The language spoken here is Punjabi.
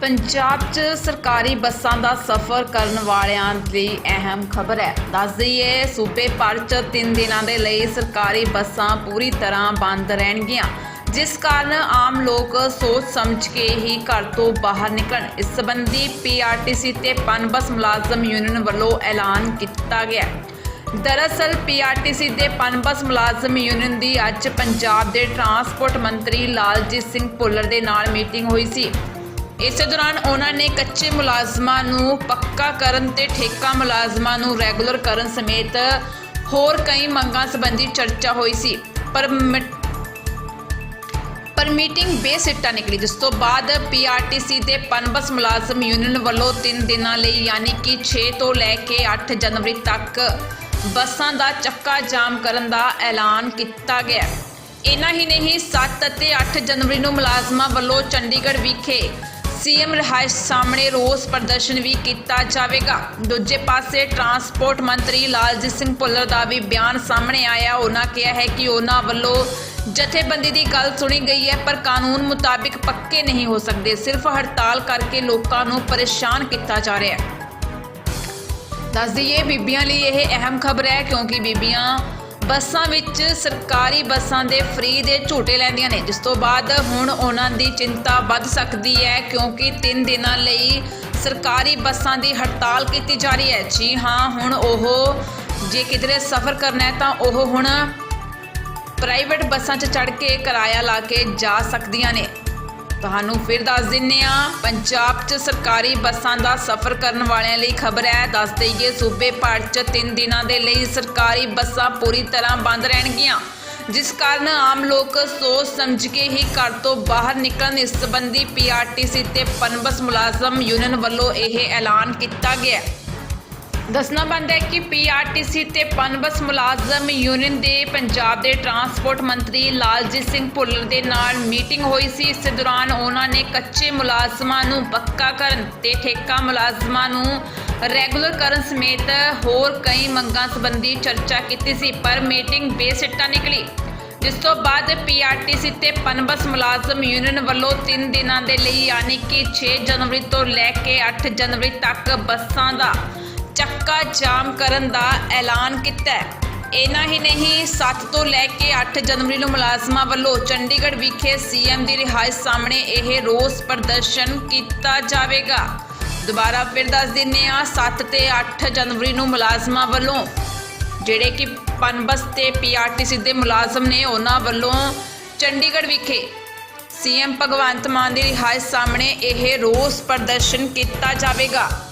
ਪੰਜਾਬ 'ਚ ਸਰਕਾਰੀ ਬੱਸਾਂ ਦਾ ਸਫ਼ਰ ਕਰਨ ਵਾਲਿਆਂ ਲਈ ਅਹਿਮ ਖਬਰ ਹੈ। ਦੱਸ ਦਈਏ, ਸੂਬੇ ਭਰ 'ਚ 3 ਦਿਨਾਂ ਦੇ ਲਈ ਸਰਕਾਰੀ ਬੱਸਾਂ ਪੂਰੀ ਤਰ੍ਹਾਂ ਬੰਦ ਰਹਿਣਗੀਆਂ, ਜਿਸ ਕਾਰਨ ਆਮ ਲੋਕ ਸੋਚ ਸਮਝ ਕੇ ਹੀ ਘਰ ਤੋਂ ਬਾਹਰ ਨਿਕਲਣ। ਇਸ ਸੰਬੰਧੀ ਪੀਆਰਟੀਸੀ ਤੇ ਪਨਬਸ ਮੁਲਾਜ਼ਮ ਯੂਨੀਅਨ ਵੱਲੋਂ ਐਲਾਨ ਕੀਤਾ ਗਿਆ। ਹੈ। ਦਰਅਸਲ ਪੀਆਰਟੀਸੀ ਦੇ ਪਨਬਸ ਮੁਲਾਜ਼ਮ ਯੂਨੀਅਨ ਦੀ ਅੱਜ ਪੰਜਾਬ ਦੇ ਟਰਾਂਸਪੋਰਟ ਮੰਤਰੀ ਲਾਲਜੀਤ ਸਿੰਘ ਭੁੱਲਰ ਦੇ ਨਾਲ ਮੀਟਿੰਗ ਹੋਈ ਸੀ। ਇਸੇ ਦੌਰਾਨ ਉਹਨਾਂ ਨੇ ਕੱਚੇ ਮੁਲਾਜ਼ਮਾਂ ਨੂੰ ਪੱਕਾ ਕਰਨ ਤੇ ਠੇਕਾ ਮੁਲਾਜ਼ਮਾਂ ਨੂੰ ਰੈਗੂਲਰ ਕਰਨ ਸਮੇਤ ਹੋਰ ਕਈ ਮੰਗਾਂ ਸੰਬੰਧੀ ਚਰਚਾ ਹੋਈ ਸੀ ਪਰ ਮ- ਪਰ ਮੀਟਿੰਗ ਬੇਸਿੱਟਾ ਨਿਕਲੀ, ਜਿਸ ਤੋਂ ਬਾਅਦ ਪੀਆਰਟੀਸੀ ਦੇ ਪਨਬਸ ਮੁਲਾਜ਼ਮ ਯੂਨੀਅਨ ਵੱਲੋਂ 3 ਦਿਨਾਂ ਲਈ ਯਾਨੀ ਕਿ 6 ਤੋਂ ਲੈ ਕੇ 8 ਜਨਵਰੀ ਤੱਕ ਬੱਸਾਂ ਦਾ ਚੱਕਾ ਜਾਮ ਕਰਨ ਦਾ ਐਲਾਨ ਕੀਤਾ ਗਿਆ ਹੈ। ਇਨਾ ਹੀ ਨਹੀਂ 7 ਅਤੇ 8 ਜਨਵਰੀ ਨੂੰ ਮੁਲਾਜ਼ਮਾਂ ਵੱਲੋਂ ਚੰਡੀਗੜ੍ਹ ਵਿਖੇ ਸੀਐਮ ਰਿਹਾਇਸ਼ ਸਾਹਮਣੇ ਰੋਸ ਪ੍ਰਦਰਸ਼ਨ ਵੀ ਕੀਤਾ ਜਾਵੇਗਾ। ਦੂਜੇ ਪਾਸੇ ਟਰਾਂਸਪੋਰਟ ਮੰਤਰੀ ਲਾਲਜੀਤ ਸਿੰਘ ਭੁੱਲਰ ਦਾ ਵੀ ਬਿਆਨ ਸਾਹਮਣੇ ਆਇਆ। ਉਹਨਾਂ ਕਿਹਾ ਹੈ ਕਿ ਉਹਨਾਂ ਵੱਲੋਂ ਜਥੇਬੰਦੀ ਦੀ ਗੱਲ ਸੁਣੀ ਗਈ ਹੈ, ਪਰ ਕਾਨੂੰਨ ਮੁਤਾਬਿਕ ਪੱਕੇ ਨਹੀਂ ਹੋ ਸਕਦੇ। ਸਿਰਫ ਹੜਤਾਲ ਕਰਕੇ ਲੋਕਾਂ ਨੂੰ ਪਰੇਸ਼ਾਨ ਕੀਤਾ ਜਾ ਰਿਹਾ ਹੈ। ਦੱਸ ਦਈਏ, ਬੀਬੀਆਂ ਲਈ ਇਹ ਅਹਿਮ ਖਬਰ ਹੈ ਕਿਉਂਕਿ ਬੀਬੀਆਂ ਬੱਸਾਂ ਵਿੱਚ ਸਰਕਾਰੀ ਬੱਸਾਂ ਦੇ ਫ੍ਰੀ ਦੇ ਝੂਟੇ ਲੈਂਦੀਆਂ ਨੇ। ਜਿਸ ਤੋਂ ਬਾਅਦ ਹੁਣ ਉਹਨਾਂ ਦੀ ਚਿੰਤਾ ਵੱਧ ਸਕਦੀ ਹੈ ਕਿਉਂਕਿ 3 ਦਿਨਾਂ ਲਈ ਸਰਕਾਰੀ ਬੱਸਾਂ ਦੀ ਹੜਤਾਲ ਕੀਤੀ ਜਾ ਰਹੀ ਹੈ। ਜੀ ਹਾਂ, ਹੁਣ ਉਹ ਜੇ ਕਿਧਰੇ ਸਫ਼ਰ ਕਰਨਾ ਹੈ ਤਾਂ ਉਹ ਹੁਣ ਪ੍ਰਾਈਵੇਟ ਬੱਸਾਂ 'ਚ ਚੜ੍ਹ ਕੇ ਕਿਰਾਇਆ ਲਾ ਕੇ ਜਾ ਸਕਦੀਆਂ ਨੇ। ਤੁਹਾਨੂੰ ਫਿਰ ਦੱਸ ਦਿੰਨੇ ਆ ਪੰਜਾਬ 'ਚ ਸਰਕਾਰੀ ਬੱਸਾਂ ਦਾ ਸਫ਼ਰ ਕਰਨ ਵਾਲਿਆਂ ਲਈ ਖਬਰ ਹੈ। ਦੱਸ ਦਈਏ, ਸੂਬੇ ਭਰ 'ਚ 3 ਦਿਨਾਂ ਦੇ ਲਈ ਸਰਕਾਰੀ ਬੱਸਾਂ ਪੂਰੀ ਤਰ੍ਹਾਂ ਬੰਦ ਰਹਿਣਗੀਆਂ। ਜਿਸ ਕਾਰਨ ਆਮ ਲੋਕ ਸੋਚ ਸਮਝ ਕੇ ਹੀ ਘਰ ਤੋਂ ਬਾਹਰ ਨਿਕਲਣ ਇਸ ਸੰਬੰਧੀ ਪੀਆਰਟੀਸੀ ਤੇ ਪਨਬਸ ਮੁਲਾਜ਼ਮ ਯੂਨੀਅਨ ਵੱਲੋਂ ਇਹ ਐਲਾਨ ਕੀਤਾ ਗਿਆ। ਦੱਸਣਾ ਬੰਦ ਹੈ ਕਿ ਪੀਆਰਟੀਸੀ ਤੇ ਪਨਬਸ ਮੁਲਾਜ਼ਮ ਯੂਨੀਅਨ ਦੇ ਪੰਜਾਬ ਦੇ ਟਰਾਂਸਪੋਰਟ ਮੰਤਰੀ ਲਾਲਜੀਤ ਸਿੰਘ ਭੁੱਲਰ ਦੇ ਨਾਲ ਮੀਟਿੰਗ ਹੋਈ ਸੀ। ਇਸ ਦੌਰਾਨ ਉਹਨਾਂ ਨੇ ਕੱਚੇ ਮੁਲਾਜ਼ਮਾਂ ਨੂੰ ਪੱਕਾ ਕਰਨ ਤੇ ਠੇਕਾ ਮੁਲਾਜ਼ਮਾਂ ਨੂੰ ਰੈਗੂਲਰ ਕਰਨ ਸਮੇਤ ਹੋਰ ਕਈ ਮੰਗਾਂ ਸੰਬੰਧੀ ਚਰਚਾ ਕੀਤੀ ਸੀ, ਪਰ ਮੀਟਿੰਗ ਬੇਸਿੱਟਾ ਨਿਕਲੀ। ਜਿਸ ਤੋਂ ਬਾਅਦ ਪੀਆਰਟੀਸੀ ਤੇ ਪਨਬਸ ਮੁਲਾਜ਼ਮ ਯੂਨੀਅਨ ਵੱਲੋਂ 3 ਦਿਨਾਂ ਦੇ ਲਈ ਯਾਨੀ ਕਿ 6 ਜਨਵਰੀ ਤੋਂ ਲੈ ਕੇ 8 ਜਨਵਰੀ ਤੱਕ ਬੱਸਾਂ ਦਾ ਚੱਕਾ ਜਾਮ ਕਰਨ ਦਾ ਐਲਾਨ ਕੀਤਾ ਹੈ। ਇਨਾ ਹੀ ਨਹੀਂ 7 ਤੋਂ ਲੈ ਕੇ 8 ਜਨਵਰੀ ਨੂੰ ਮੁਲਾਜ਼ਮਾਂ ਵੱਲੋਂ ਚੰਡੀਗੜ੍ਹ ਵਿਖੇ ਸੀਐਮ ਦੀ ਰਿਹਾਇਸ਼ ਸਾਹਮਣੇ ਇਹ ਰੋਸ ਪ੍ਰਦਰਸ਼ਨ ਕੀਤਾ ਜਾਵੇਗਾ। ਦੁਬਾਰਾ ਫਿਰ ਦੱਸ ਦਿੰਨੇ ਆ 7 ਤੇ 8 ਜਨਵਰੀ ਨੂੰ ਮੁਲਾਜ਼ਮਾਂ ਵੱਲੋਂ ਜਿਹੜੇ ਕਿ ਪਨਬਸ ਤੇ ਪੀਆਰਟੀਸੀ ਦੇ ਮੁਲਾਜ਼ਮ ਨੇ, ਉਹਨਾਂ ਵੱਲੋਂ ਚੰਡੀਗੜ੍ਹ ਵਿਖੇ ਸੀਐਮ ਭਗਵੰਤ ਮਾਨ ਦੀ ਰਿਹਾਇਸ਼ ਸਾਹਮਣੇ ਇਹ ਰੋਸ ਪ੍ਰਦਰਸ਼ਨ ਕੀਤਾ ਜਾਵੇਗਾ।